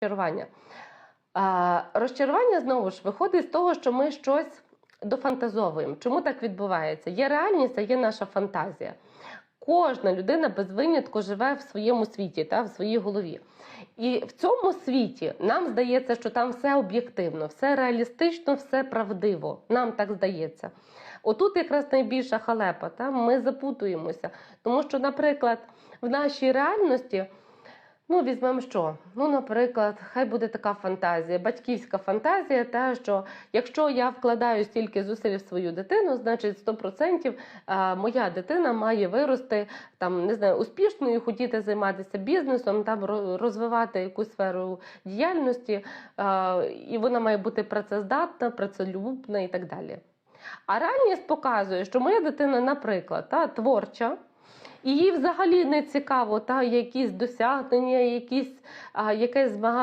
розчарування. Розчарування знову ж виходить з того, що ми щось дофантазовуємо. Чому так відбувається? Є реальність, а є наша фантазія. Кожна людина без винятку живе в своєму світі, та, в своїй голові. І в цьому світі нам здається, що там все об'єктивно, все реалістично, все правдиво. Нам так здається. Отут якраз найбільша халепа. Та? Ми запутуємося. Тому що, наприклад, в нашій реальності. Ну, візьмемо що? Ну, наприклад, хай буде така фантазія, батьківська фантазія, та що якщо я вкладаю стільки зусиль в свою дитину, значить 100% е, моя дитина має вирости там, не знаю, успішною, хотіти займатися бізнесом, там розвивати якусь сферу діяльності, і вона має бути працездатна, працелюбна і так далі. А реальність показує, що моя дитина, наприклад, та, творча, їй взагалі не цікаво та, якісь досягнення, якісь, а, якесь змагання.